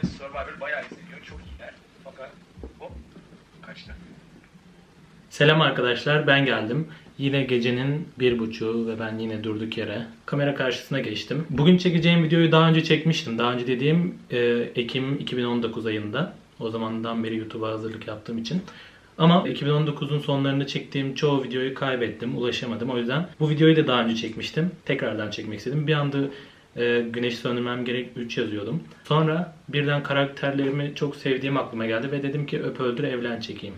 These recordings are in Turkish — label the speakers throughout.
Speaker 1: Survivor bayağı izleniyor. Çok iyiler. Fakat hop kaçtı.
Speaker 2: Selam arkadaşlar ben geldim. Yine gecenin bir buçuğu ve ben yine durduk yere kamera karşısına geçtim. Bugün çekeceğim videoyu daha önce çekmiştim. Daha önce dediğim e, Ekim 2019 ayında. O zamandan beri YouTube'a hazırlık yaptığım için. Ama 2019'un sonlarında çektiğim çoğu videoyu kaybettim, ulaşamadım. O yüzden bu videoyu da daha önce çekmiştim. Tekrardan çekmek istedim. Bir anda e, güneşi söndürmem gerek 3 yazıyordum. Sonra birden karakterlerimi çok sevdiğim aklıma geldi ve dedim ki öp öldür evlen çekeyim.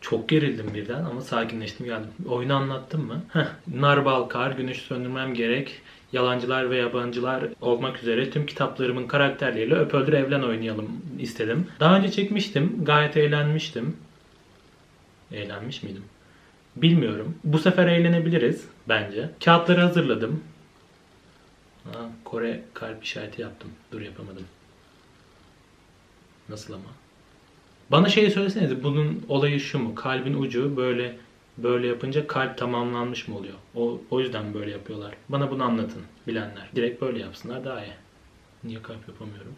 Speaker 2: Çok gerildim birden ama sakinleştim geldim. Oyunu anlattım mı? Heh, Narbal Kar, Güneş Söndürmem Gerek, Yalancılar ve Yabancılar olmak üzere tüm kitaplarımın karakterleriyle Öp Öldür Evlen oynayalım istedim. Daha önce çekmiştim. Gayet eğlenmiştim. Eğlenmiş miydim? Bilmiyorum. Bu sefer eğlenebiliriz bence. Kağıtları hazırladım. Ha, Kore kalp işareti yaptım. Dur yapamadım. Nasıl ama? Bana şey söylesenize bunun olayı şu mu? Kalbin ucu böyle böyle yapınca kalp tamamlanmış mı oluyor? O, o yüzden böyle yapıyorlar. Bana bunu anlatın bilenler. Direkt böyle yapsınlar daha iyi. Niye kalp yapamıyorum?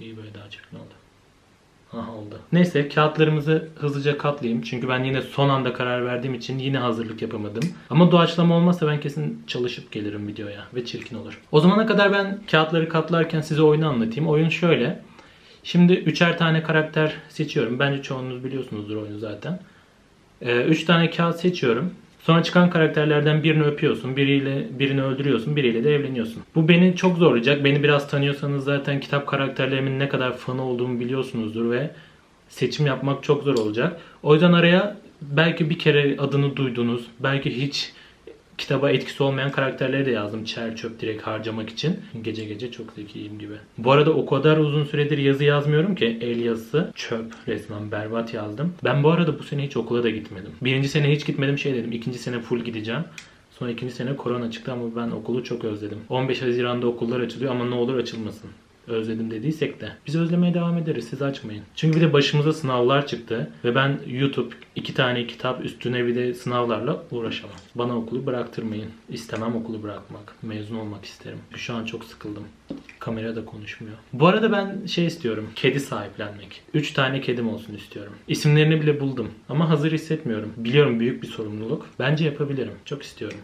Speaker 2: İyi böyle daha çirkin oldu. Aha oldu. Neyse kağıtlarımızı hızlıca katlayayım. Çünkü ben yine son anda karar verdiğim için yine hazırlık yapamadım. Ama doğaçlama olmazsa ben kesin çalışıp gelirim videoya ve çirkin olur. O zamana kadar ben kağıtları katlarken size oyunu anlatayım. Oyun şöyle. Şimdi üçer tane karakter seçiyorum. Bence çoğunuz biliyorsunuzdur oyunu zaten. Ee, üç tane kağıt seçiyorum. Sonra çıkan karakterlerden birini öpüyorsun, biriyle birini öldürüyorsun, biriyle de evleniyorsun. Bu beni çok zorlayacak. Beni biraz tanıyorsanız zaten kitap karakterlerimin ne kadar fanı olduğumu biliyorsunuzdur ve seçim yapmak çok zor olacak. O yüzden araya belki bir kere adını duydunuz, belki hiç kitaba etkisi olmayan karakterleri de yazdım. Çer çöp direkt harcamak için. Gece gece çok zekiyim gibi. Bu arada o kadar uzun süredir yazı yazmıyorum ki el yazısı çöp resmen berbat yazdım. Ben bu arada bu sene hiç okula da gitmedim. Birinci sene hiç gitmedim şey dedim. ikinci sene full gideceğim. Sonra ikinci sene korona çıktı ama ben okulu çok özledim. 15 Haziran'da okullar açılıyor ama ne olur açılmasın özledim dediysek de biz özlemeye devam ederiz siz açmayın. Çünkü bir de başımıza sınavlar çıktı ve ben YouTube iki tane kitap üstüne bir de sınavlarla uğraşamam. Bana okulu bıraktırmayın. İstemem okulu bırakmak. Mezun olmak isterim. Şu an çok sıkıldım. Kamera da konuşmuyor. Bu arada ben şey istiyorum. Kedi sahiplenmek. Üç tane kedim olsun istiyorum. İsimlerini bile buldum. Ama hazır hissetmiyorum. Biliyorum büyük bir sorumluluk. Bence yapabilirim. Çok istiyorum.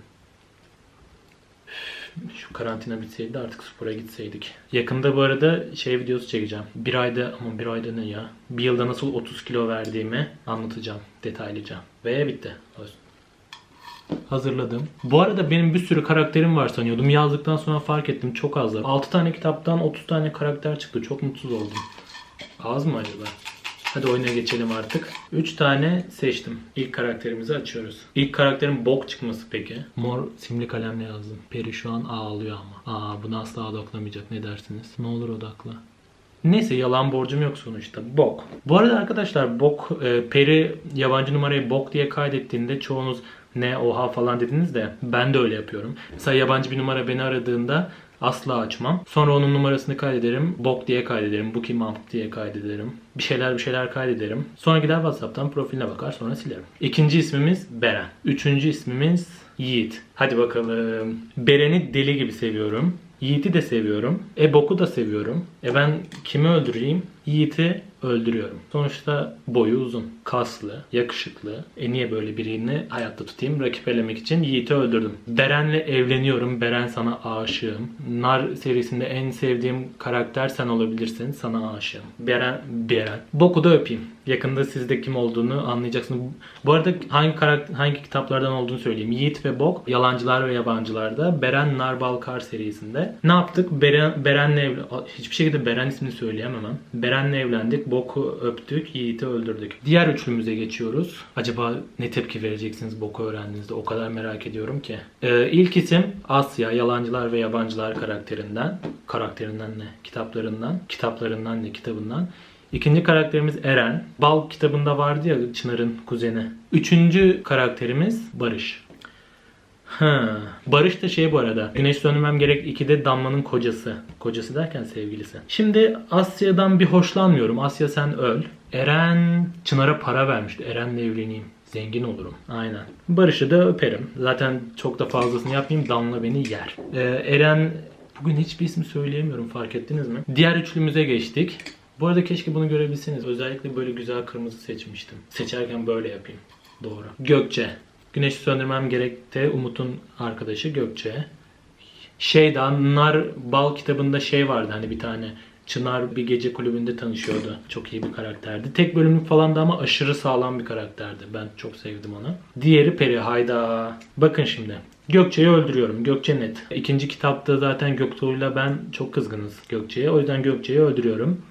Speaker 2: Şu karantina bitseydi artık spora gitseydik. Yakında bu arada şey videosu çekeceğim. Bir ayda ama bir ayda ne ya? Bir yılda nasıl 30 kilo verdiğimi anlatacağım detaylıca. Ve bitti. Olsun. Hazırladım. Bu arada benim bir sürü karakterim var sanıyordum. Yazdıktan sonra fark ettim çok azlar. 6 tane kitaptan 30 tane karakter çıktı. Çok mutsuz oldum. Az mı acaba? Hadi oyuna geçelim artık. 3 tane seçtim. İlk karakterimizi açıyoruz. İlk karakterin bok çıkması peki. Mor simli kalemle yazdım. Peri şu an ağlıyor ama. Aa bunu asla odaklamayacak ne dersiniz? Ne olur odakla. Neyse yalan borcum yok sonuçta. Bok. Bu arada arkadaşlar bok e, Peri yabancı numarayı bok diye kaydettiğinde çoğunuz ne oha falan dediniz de ben de öyle yapıyorum. Mesela yabancı bir numara beni aradığında asla açmam. Sonra onun numarasını kaydederim. Bok diye kaydederim. Bu kim amp diye kaydederim. Bir şeyler bir şeyler kaydederim. Sonra gider WhatsApp'tan profiline bakar sonra silerim. İkinci ismimiz Beren. Üçüncü ismimiz Yiğit. Hadi bakalım. Beren'i deli gibi seviyorum. Yiğit'i de seviyorum. E Bok'u da seviyorum. E ben kimi öldüreyim? Yiğit'i öldürüyorum. Sonuçta boyu uzun, kaslı, yakışıklı. E niye böyle birini hayatta tutayım? Rakip elemek için Yiğit'i öldürdüm. Beren'le evleniyorum. Beren sana aşığım. Nar serisinde en sevdiğim karakter sen olabilirsin. Sana aşığım. Beren, Beren. Bok'u da öpeyim. Yakında sizde kim olduğunu anlayacaksınız. Bu arada hangi karakter, hangi kitaplardan olduğunu söyleyeyim. Yiğit ve Bok, Yalancılar ve Yabancılar'da. Beren Narbalkar serisinde. Ne yaptık? Beren, Beren'le evlen... Hiçbir şekilde Beren ismini söyleyemem. Beren'le evlendik. Bok'u öptük. Yiğit'i öldürdük. Diğer üçlümüze geçiyoruz. Acaba ne tepki vereceksiniz Bok'u öğrendiğinizde? O kadar merak ediyorum ki. Ee, ilk isim Asya. Yalancılar ve Yabancılar karakterinden. Karakterinden ne? Kitaplarından. Kitaplarından ne? Kitabından. İkinci karakterimiz Eren. Bal kitabında vardı ya Çınar'ın kuzeni. Üçüncü karakterimiz Barış. Barış da şey bu arada. Güneş söndürmem gerek 2'de Damla'nın kocası. Kocası derken sevgilisi. Şimdi Asya'dan bir hoşlanmıyorum. Asya sen öl. Eren Çınar'a para vermişti. Eren'le evleneyim. Zengin olurum. Aynen. Barış'ı da öperim. Zaten çok da fazlasını yapmayayım. Damla beni yer. Ee, Eren Bugün hiçbir ismi söyleyemiyorum fark ettiniz mi? Diğer üçlümüze geçtik. Bu arada keşke bunu görebilseniz. Özellikle böyle güzel kırmızı seçmiştim. Seçerken böyle yapayım. Doğru. Gökçe. Güneşi söndürmem gerekti. Umut'un arkadaşı Gökçe. Şeyda Nar Bal kitabında şey vardı hani bir tane. Çınar bir gece kulübünde tanışıyordu. Çok iyi bir karakterdi. Tek bölümlük falan da ama aşırı sağlam bir karakterdi. Ben çok sevdim onu. Diğeri Peri. Hayda. Bakın şimdi. Gökçe'yi öldürüyorum. Gökçe net. İkinci kitapta zaten Göktuğ'yla ben çok kızgınız Gökçe'ye. O yüzden Gökçe'yi öldürüyorum.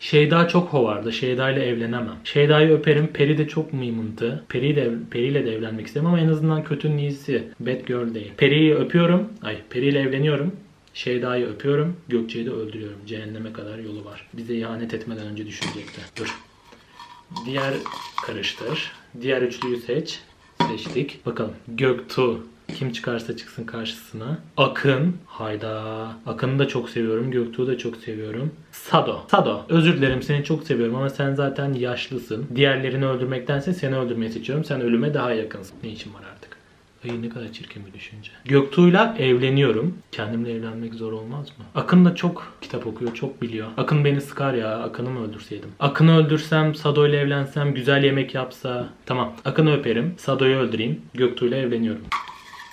Speaker 2: Şeyda çok hovarda. Şeyda ile evlenemem. Şeyda'yı öperim. Peri de çok mıymıntı. Peri de, Peri ile de evlenmek istemem ama en azından kötünün iyisi. Bad girl değil. Peri'yi öpüyorum. Ay Peri ile evleniyorum. Şeyda'yı öpüyorum. Gökçe'yi de öldürüyorum. Cehenneme kadar yolu var. Bize ihanet etmeden önce düşünecekti. Dur. Diğer karıştır. Diğer üçlüyü seç. Seçtik. Bakalım. Göktuğ. Kim çıkarsa çıksın karşısına. Akın. Hayda. Akın'ı da çok seviyorum. Göktuğ'u da çok seviyorum. Sado. Sado. Özür dilerim seni çok seviyorum ama sen zaten yaşlısın. Diğerlerini öldürmektense seni öldürmeyi seçiyorum. Sen ölüme daha yakınsın. Ne işin var artık? Ay ne kadar çirkin bir düşünce. Göktuğ'la evleniyorum. Kendimle evlenmek zor olmaz mı? Akın da çok kitap okuyor, çok biliyor. Akın beni sıkar ya. Akın'ı mı öldürseydim? Akın'ı öldürsem, Sado ile evlensem, güzel yemek yapsa. Tamam. Akın'ı öperim. Sado'yu öldüreyim. Göktuğ'la evleniyorum.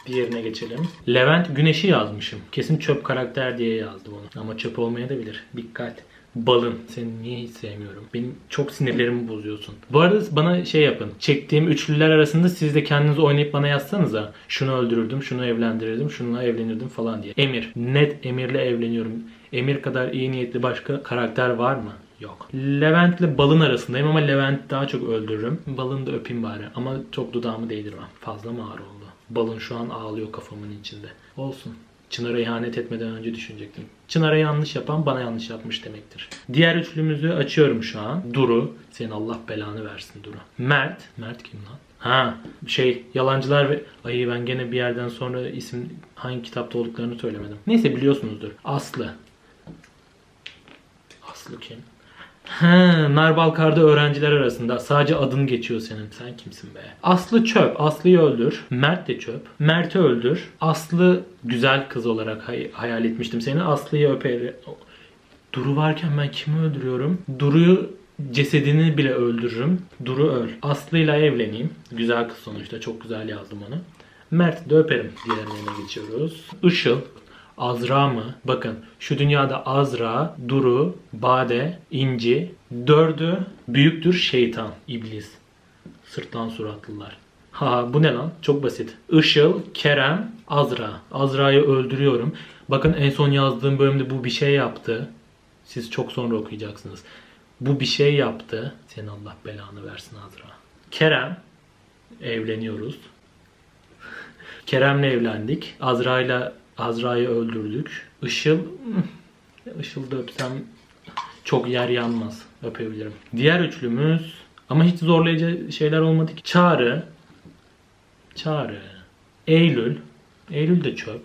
Speaker 2: Diğerine geçelim. Levent Güneş'i yazmışım. Kesin çöp karakter diye yazdı onu. Ama çöp olmaya da bilir. Dikkat. Balın. Seni niye hiç sevmiyorum? Benim çok sinirlerimi bozuyorsun. Bu arada bana şey yapın. Çektiğim üçlüler arasında siz de kendiniz oynayıp bana yazsanıza. Şunu öldürürdüm, şunu evlendirirdim, şununla evlenirdim falan diye. Emir. Net Emir'le evleniyorum. Emir kadar iyi niyetli başka karakter var mı? Yok. Levent'le Balın arasındayım ama Levent daha çok öldürürüm. Balın da öpeyim bari ama çok dudağımı değdirmem. Fazla mı ağır oldu? Balın şu an ağlıyor kafamın içinde. Olsun. Çınar'a ihanet etmeden önce düşünecektim. Çınar'a yanlış yapan bana yanlış yapmış demektir. Diğer üçlümüzü açıyorum şu an. Duru. Senin Allah belanı versin Duru. Mert. Mert kim lan? Ha şey yalancılar ve ayı ben gene bir yerden sonra isim hangi kitapta olduklarını söylemedim. Neyse biliyorsunuzdur. Aslı. Aslı kim? Ha, Narbalkar'da öğrenciler arasında sadece adın geçiyor senin. Sen kimsin be? Aslı çöp. Aslı'yı öldür. Mert de çöp. Mert'i öldür. Aslı güzel kız olarak hay- hayal etmiştim seni. Aslı'yı öper. Duru varken ben kimi öldürüyorum? Duru'yu cesedini bile öldürürüm. Duru öl. Aslı'yla evleneyim. Güzel kız sonuçta. Çok güzel yazdım onu. Mert de öperim. Diğerlerine geçiyoruz. Işıl. Azra mı? Bakın şu dünyada Azra, Duru, Bade, İnci, dördü büyüktür şeytan, iblis. Sırtlan suratlılar. Ha bu ne lan? Çok basit. Işıl, Kerem, Azra. Azra'yı öldürüyorum. Bakın en son yazdığım bölümde bu bir şey yaptı. Siz çok sonra okuyacaksınız. Bu bir şey yaptı. Senin Allah belanı versin Azra. Kerem, evleniyoruz. Kerem'le evlendik. Azra'yla Azra'yı öldürdük. Işıl Işıl da öpsem çok yer yanmaz. Öpebilirim. Diğer üçlümüz ama hiç zorlayıcı şeyler olmadı ki. Çağrı Çağrı Eylül Eylül de çöp.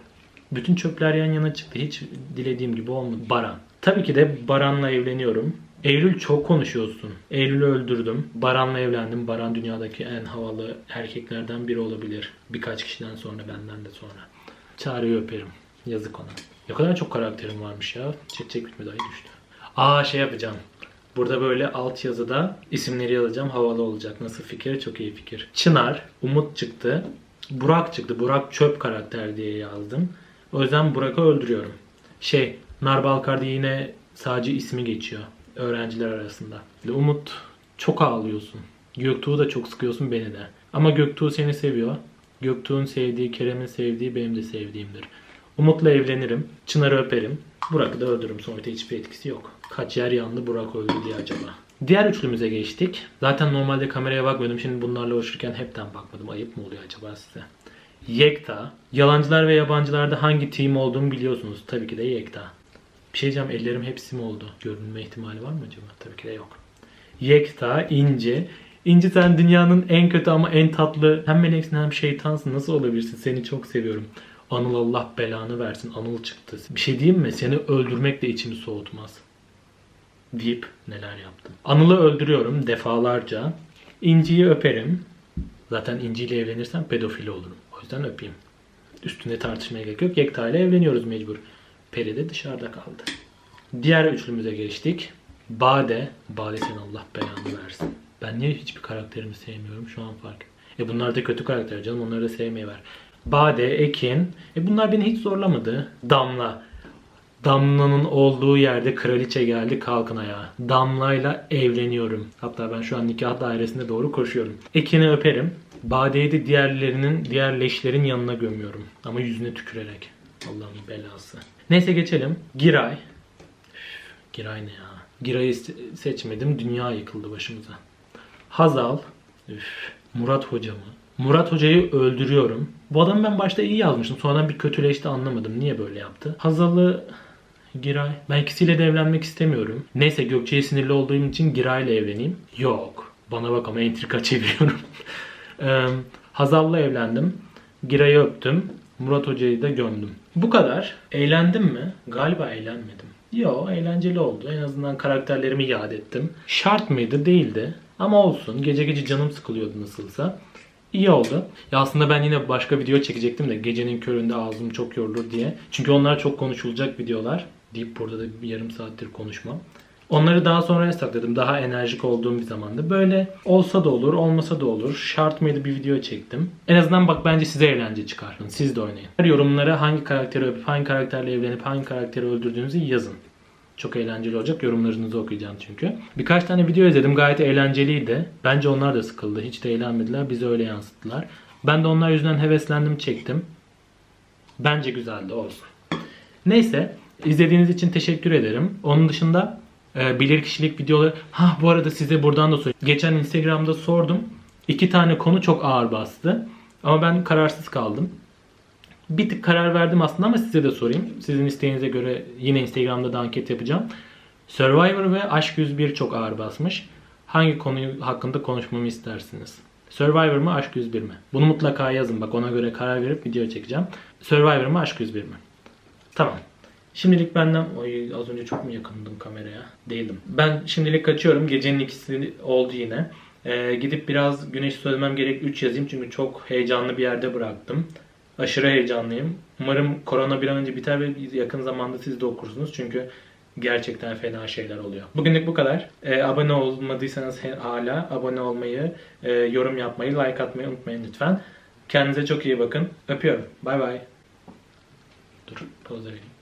Speaker 2: Bütün çöpler yan yana çıktı. Hiç dilediğim gibi olmadı. Baran. Tabii ki de Baran'la evleniyorum. Eylül çok konuşuyorsun. Eylül'ü öldürdüm. Baran'la evlendim. Baran dünyadaki en havalı erkeklerden biri olabilir. Birkaç kişiden sonra benden de sonra. Çağrı'yı öperim. Yazık ona. Ne kadar çok karakterim varmış ya. Çek çek bitmedi düştü. Aa şey yapacağım. Burada böyle alt yazıda isimleri yazacağım. Havalı olacak. Nasıl fikir? Çok iyi fikir. Çınar, Umut çıktı. Burak çıktı. Burak çöp karakter diye yazdım. O yüzden Burak'ı öldürüyorum. Şey, Narbalkar'da yine sadece ismi geçiyor. Öğrenciler arasında. Umut çok ağlıyorsun. Göktuğ'u da çok sıkıyorsun beni de. Ama Göktuğ seni seviyor. Göktuğ'un sevdiği, Kerem'in sevdiği benim de sevdiğimdir. Umut'la evlenirim. Çınar'ı öperim. Burak'ı da öldürürüm. Sonuçta hiçbir etkisi yok. Kaç yer yandı Burak öldü diye acaba. Diğer üçlümüze geçtik. Zaten normalde kameraya bakmıyordum. Şimdi bunlarla uğraşırken hepten bakmadım. Ayıp mı oluyor acaba size? Yekta. Yalancılar ve yabancılarda hangi team olduğumu biliyorsunuz. Tabii ki de Yekta. Bir şey diyeceğim ellerim hepsi mi oldu? Görünme ihtimali var mı acaba? Tabii ki de yok. Yekta, İnci. İnci sen dünyanın en kötü ama en tatlı hem meleksin hem şeytansın. Nasıl olabilirsin? Seni çok seviyorum. Anıl Allah belanı versin. Anıl çıktı. Bir şey diyeyim mi? Seni öldürmek de içimi soğutmaz. Deyip neler yaptım. Anıl'ı öldürüyorum defalarca. İnci'yi öperim. Zaten İnci ile evlenirsem pedofili olurum. O yüzden öpeyim. Üstünde tartışmaya gerek yok. Yekta ile evleniyoruz mecbur. Peri de dışarıda kaldı. Diğer üçlümüze geçtik. Bade. Bade sen Allah belanı versin. Ben niye hiçbir karakterimi sevmiyorum şu an fark. E bunlar da kötü karakter canım onları da sevmeye ver. Bade, Ekin. E bunlar beni hiç zorlamadı. Damla. Damla'nın olduğu yerde kraliçe geldi kalkın ayağa. Damla'yla evleniyorum. Hatta ben şu an nikah dairesine doğru koşuyorum. Ekin'i öperim. Bade'yi de diğerlerinin, diğer leşlerin yanına gömüyorum. Ama yüzüne tükürerek. Allah'ın belası. Neyse geçelim. Giray. Üf, Giray ne ya? Giray'ı se- seçmedim. Dünya yıkıldı başımıza. Hazal. Üf. Murat hocamı. Murat hocayı öldürüyorum. Bu adamı ben başta iyi yazmıştım. Sonradan bir kötüleşti anlamadım. Niye böyle yaptı? Hazal'ı Giray. Ben ikisiyle de evlenmek istemiyorum. Neyse Gökçe'ye sinirli olduğum için Giray'la evleneyim. Yok. Bana bak ama entrika çeviriyorum. Hazal'la evlendim. Giray'ı öptüm. Murat Hoca'yı da gömdüm. Bu kadar. Eğlendim mi? Galiba eğlenmedim. Yo eğlenceli oldu. En azından karakterlerimi yad ettim. Şart mıydı? Değildi. Ama olsun. Gece gece canım sıkılıyordu nasılsa. İyi oldu. Ya aslında ben yine başka video çekecektim de gecenin köründe ağzım çok yorulur diye. Çünkü onlar çok konuşulacak videolar. Deyip burada da bir yarım saattir konuşmam. Onları daha sonraya sakladım. Daha enerjik olduğum bir zamanda. Böyle olsa da olur, olmasa da olur. Şart mıydı bir video çektim. En azından bak bence size eğlence çıkar. Siz de oynayın. Yorumlara hangi karakteri öpüp hangi karakterle evlenip hangi karakteri öldürdüğünüzü yazın. Çok eğlenceli olacak. Yorumlarınızı okuyacağım çünkü. Birkaç tane video izledim. Gayet eğlenceliydi. Bence onlar da sıkıldı. Hiç de eğlenmediler. Bizi öyle yansıttılar. Ben de onlar yüzünden heveslendim, çektim. Bence güzeldi olsun. Neyse. izlediğiniz için teşekkür ederim. Onun dışında e, bilirkişilik videoları... Ha bu arada size buradan da sorayım. Geçen Instagram'da sordum. İki tane konu çok ağır bastı. Ama ben kararsız kaldım. Bir tık karar verdim aslında ama size de sorayım. Sizin isteğinize göre yine Instagram'da da anket yapacağım. Survivor ve Aşk 101 çok ağır basmış. Hangi konuyu hakkında konuşmamı istersiniz? Survivor mı Aşk 101 mi? Bunu mutlaka yazın bak ona göre karar verip video çekeceğim. Survivor mı Aşk 101 mi? Tamam. Şimdilik benden... Oy, az önce çok mu yakındım kameraya? Değildim. Ben şimdilik kaçıyorum. Gecenin ikisi oldu yine. Ee, gidip biraz güneş sözmem gerek 3 yazayım çünkü çok heyecanlı bir yerde bıraktım. Aşırı heyecanlıyım. Umarım korona bir an önce biter ve yakın zamanda siz de okursunuz. Çünkü gerçekten fena şeyler oluyor. Bugünlük bu kadar. Ee, abone olmadıysanız hala abone olmayı, e, yorum yapmayı, like atmayı unutmayın lütfen. Kendinize çok iyi bakın. Öpüyorum. Bay bay. Dur, poz vereyim.